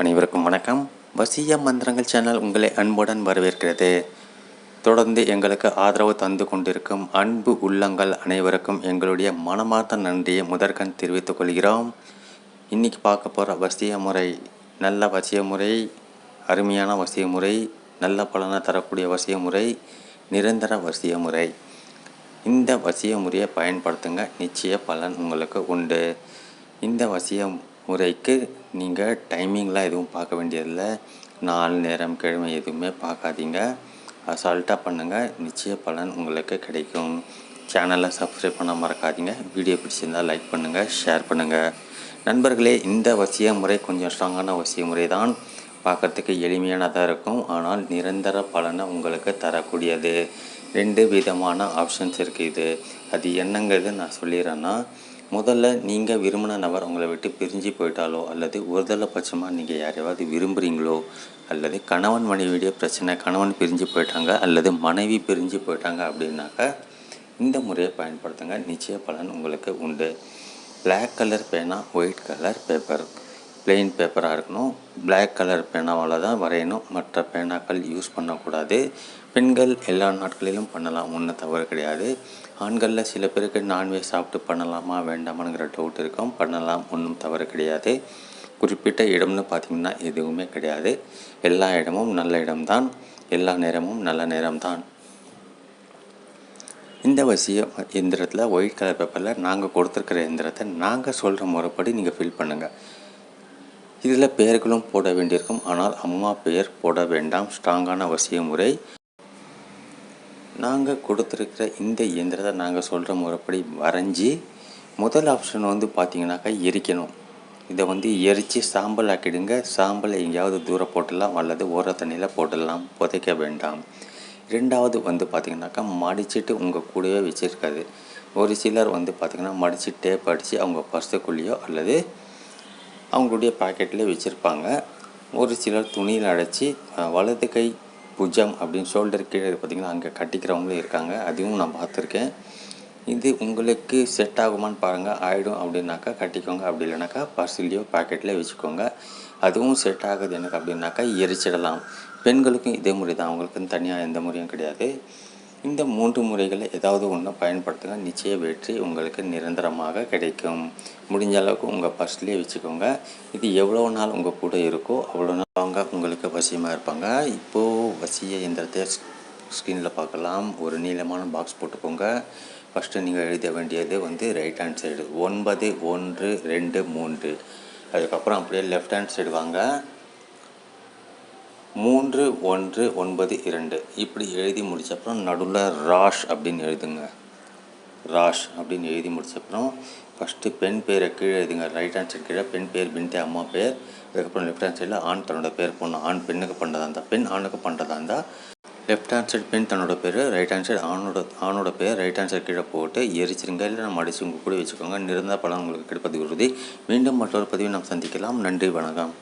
அனைவருக்கும் வணக்கம். வசிய மந்திரங்கள் சேனல் உங்களை அன்புடன் வரவேற்கிறது. தொடர்ந்து எங்களுக்கு ஆதரவு தந்து கொண்டிருக்கும் அன்பு உள்ளங்கள் அனைவருக்கும் எங்களுடைய மனமார்ந்த நன்றியை முதற்கண் தெரிவித்துக் கொள்கிறோம். இன்றைக்கி பார்க்க போகிற வசிய முறை நல்ல வசிய முறை அருமையான வசிய முறை நல்ல பலனை தரக்கூடிய வசிய முறை நிரந்தர வசிய முறை. இந்த வசிய முறையை பயன்படுத்துங்க. நிச்சய பலன் உங்களுக்கு உண்டு. இந்த வசியம் முறைக்கு நீங்கள் டைமிங்லாம் எதுவும் பார்க்க வேண்டியதில்லை. நாள் நேரம் கிழமை எதுவுமே பார்க்காதீங்க. அசால்ட்டாக பண்ணுங்கள் நிச்சய பலன் உங்களுக்கு கிடைக்கும். சேனலை சப்ஸ்கிரைப் பண்ண மறக்காதீங்க. வீடியோ பிடிச்சிருந்தால் லைக் பண்ணுங்கள் ஷேர் பண்ணுங்கள் நண்பர்களே இந்த வசிய முறை கொஞ்சம் ஸ்ட்ராங்கான வசிய முறை தான் பார்க்குறதுக்கு எளிமையானதாக இருக்கும். ஆனால் நிரந்தர பலனை உங்களுக்கு தரக்கூடியது. ரெண்டு விதமான ஆப்ஷன்ஸ் இருக்குது இது. அது என்னங்கிறது நான் சொல்லிடுறேன்னா முதல்ல நீங்கள் விரும்பின நபர் உங்களை விட்டு பிரிஞ்சு போயிட்டாலோ அல்லது ஒருதலை பட்சமாக நீங்கள் யாரையாவது விரும்புகிறீங்களோ அல்லது கணவன் மனைவியுடைய பிரச்சனை கணவன் பிரிஞ்சு போயிட்டாங்க அல்லது மனைவி பிரிஞ்சு போயிட்டாங்க அப்படின்னாக்கா இந்த முறையை பயன்படுத்துங்க. நிச்சய பலன் உங்களுக்கு உண்டு. பிளாக் கலர் பேனா ஒயிட் கலர் பேப்பர் பிளெயின் பேப்பராக இருக்கணும். பிளாக் கலர் பேனாவால் தான் வரையணும். மற்ற பேனாக்கள் யூஸ் பண்ணக்கூடாது. பெண்கள் எல்லா நாட்களிலும் பண்ணலாம். ஒன்றும் தவறு கிடையாது. ஆண்களில் சில பேருக்கு நான்வெஜ் சாப்பிட்டு பண்ணலாமா வேண்டாமாங்கிற டவுட் இருக்கும். பண்ணலாம். ஒன்றும் தவறு கிடையாது. குறிப்பிட்ட இடம்னு பார்த்திங்கன்னா எதுவுமே கிடையாது. எல்லா இடமும் நல்ல இடம்தான். எல்லா நேரமும் நல்ல நேரம்தான். இந்த வசிய எந்திரத்தில் ஒயிட் கலர் பேப்பரில் நாங்கள் கொடுத்துருக்கிற எந்திரத்தை நாங்கள் சொல்கிற முறைப்படி நீங்கள் ஃபில் பண்ணுங்கள் இதில் பெயர்களும் போட வேண்டியிருக்கும். ஆனால் அம்மா பெயர் போட வேண்டாம். ஸ்ட்ராங்கான அவசிய முறை. நாங்கள் கொடுத்துருக்கிற இந்த இயந்திரத்தை நாங்கள் சொல்கிற முறைப்படி வரைஞ்சி முதல் ஆப்ஷன் வந்து பார்த்தீங்கன்னாக்கா எரிக்கணும். இதை வந்து எரித்து சாம்பல் ஆக்கிடுங்க. சாம்பலை எங்கேயாவது தூரம் போட்டுடலாம் அல்லது ஓர தண்ணியில் போட்டுடலாம். புதைக்க வேண்டாம். ரெண்டாவது வந்து பார்த்திங்கனாக்கா மடிச்சிட்டு உங்கள் கூடவே வச்சுருக்காது. ஒரு சிலர் வந்து பார்த்திங்கன்னா மடித்து டேப் அடித்து அவங்க பர்ஸுக்குள்ளேயோ அல்லது அவங்களுடைய பாக்கெட்டில் வச்சுருப்பாங்க. ஒரு சிலர் துணியில் அடைச்சி வலது கை புஜம் அப்படின்னு ஷோல்டர் கீழே பார்த்திங்கன்னா அங்கே கட்டிக்கிறவங்களும் இருக்காங்க. அதுவும் நான் பார்த்துருக்கேன். இது உங்களுக்கு செட் ஆகுமான்னு பாருங்கள் ஆகிடும் அப்படின்னாக்கா கட்டிக்கோங்க. அப்படி இல்லைனாக்கா பர்சிலையோ பாக்கெட்டில் வச்சுக்கோங்க. அதுவும் செட் ஆகுது எனக்கு அப்படின்னாக்கா எரிச்சிடலாம். பெண்களுக்கும் இதே முறை தான் அவங்களுக்குன்னு தனியாக எந்த முறையும் கிடையாது. இந்த மூன்று முறைகளை ஏதாவது ஒன்று பயன்படுத்துங்க நிச்சய வெற்றி உங்களுக்கு நிரந்தரமாக கிடைக்கும். முடிஞ்ச அளவுக்கு உங்கள் பர்ஸ்லேயே வச்சுக்கோங்க. இது எவ்வளோ நாள் உங்கள் கூட இருக்கோ அவ்வளோ நாள் அவங்க உங்களுக்கு வசியமாக இருப்பாங்க. இப்போது வசிய எந்திரத்தை ஸ்க்ரீனில் பார்க்கலாம். ஒரு நீளமான பாக்ஸ் போட்டுக்கோங்க. ஃபஸ்ட்டு நீங்கள் எழுத வேண்டியது வந்து ரைட் ஹேண்ட் சைடு ஒன்பது ஒன்று ரெண்டு மூன்று. அதுக்கப்புறம் அப்படியே லெஃப்ட் ஹேண்ட் சைடு வாங்க. மூன்று ஒன்று ஒன்பது இரண்டு. இப்படி எழுதி முடிச்சப்பறம் நடுவில் ராஷ் அப்படின்னு எழுதுங்க. ராஷ் அப்படின்னு எழுதி முடிச்சப்பறம் ஃபஸ்ட்டு பெண் பேரை கீழே எழுதுங்க. ரைட் ஹேண்ட் சைடு கீழே பெண் பேர் பின்தே அம்மா பேர். அதுக்கப்புறம் லெஃப்ட் ஹேண்ட் சைடில் ஆண் தன்னோட பேர் பொண்ணு ஆண் பெண்ணுக்கு பண்ணுறதா இருந்தால் பெண் ஆணுக்கு பண்ணுறதா இருந்தால் லெஃப்ட் ஹேண்ட் சைடு பெண் தன்னோட பேர் ரைட் ஹேண்ட் சைடு ஆணோட ஆணோட பேர் ரைட் ஹேண்ட் சைடு கீழே போட்டு எரிச்சிருங்க. இல்லை நம்ம அடிச்சு உங்கள் கூட வச்சுக்கோங்க. நிறந்த பலம் உங்களுக்கு கிடைப்பது உறுதி. மீண்டும் மற்றொரு பதிவை நாம் சந்திக்கலாம். நன்றி வணக்கம்.